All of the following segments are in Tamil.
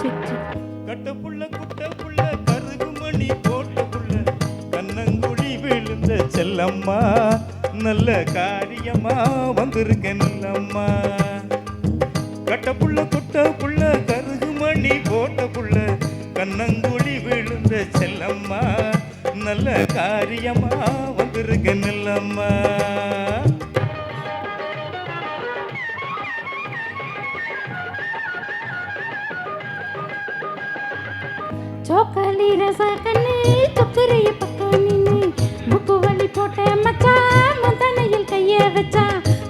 கட்ட புள்ள குட்ட புள்ள கண்ணங்குழி விழுந்த செல்லம்மா நல்ல காரியமா வந்திருக்கேன் நல்லம்மா. கட்ட புள்ள குட்ட புள்ள கண்ணங்குழி விழுந்த செல்லம்மா நல்ல காரியமா வந்திருக்கேன் நல்லம்மா. சோக்காலி ரச கண்ணு தொக்குறைய பக்கம் நின்னு முக்கு வலி போட்ட மச்சான் மந்தனையில் கைய வச்சா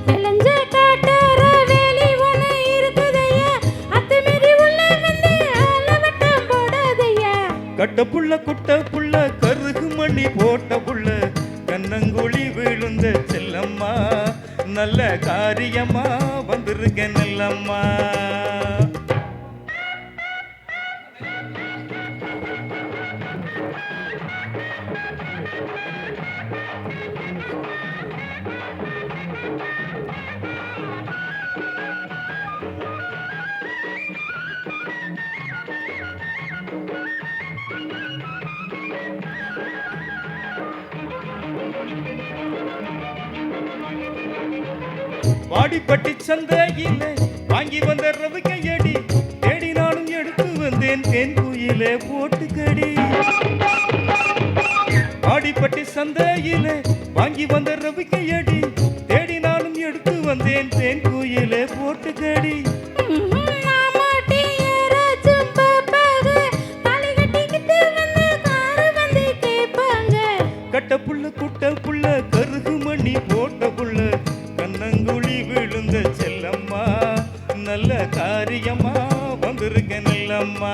விளைஞ்ச காட்டுற வேலி ஒண்ணு இருக்குதையா அத்துமீறி உள்ள வந்து ஆலவட்டம் போடாதையா. கட்ட புள்ள குட்ட புள்ள கருகு மணி போட்ட புள்ள கண்ணங்குழி விழுந்த செல்லம்மா நல்ல காரியமா வந்திருக்கேன் நல்லம்மா. வாடிப்பட்டி சந்தையில வாங்கி வந்த ரவிக்கையடி தேடினாலும் எடுத்து வந்தேன் தேன் குயிலே போட்டுக்கடி. வாடிப்பட்டி சந்தையில வாங்கி வந்த ரவிக்கையடி தேடினாலும் எடுத்து வந்தேன் தேன் குயிலே போட்டுக்கடி. நாமாட்டி கட்ட புள்ள குட்ட நல்லம்மா நல்ல காரியமா வந்திருக்க நல்லம்மா.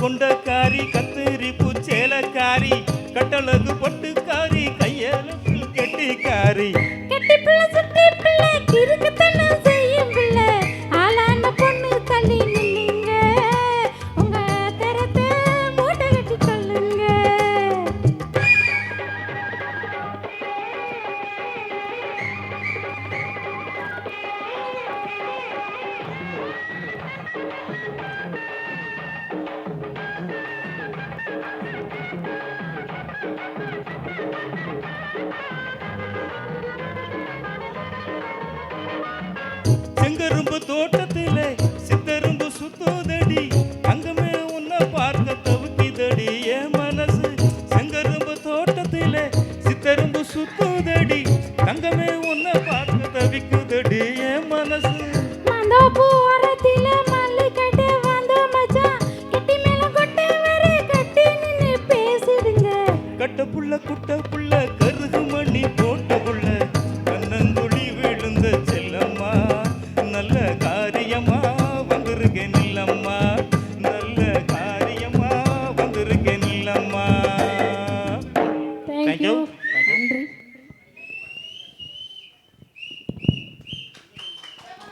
கொண்டக்காரி கத்திரி பூச்சேலக்காரி கட்டழகு பொட்டுக்காரி கையெழுப்பில் கெட்டிக்காரி. கெட்டி பிள்ளை செங்கரும்பு தோட்டத்திலே சித்தரும்பு சுத்தோதடி. அங்கமே உன்னை பார்க்க தவுக்கிதடி என் மனசு. செங்கரும்பு தோட்டத்திலே சித்தரும்பு சுத்தோதடி. அங்கமே உன்னை பார்க்க தவிக்குதடி என் மனசு. மாந்தோப்பு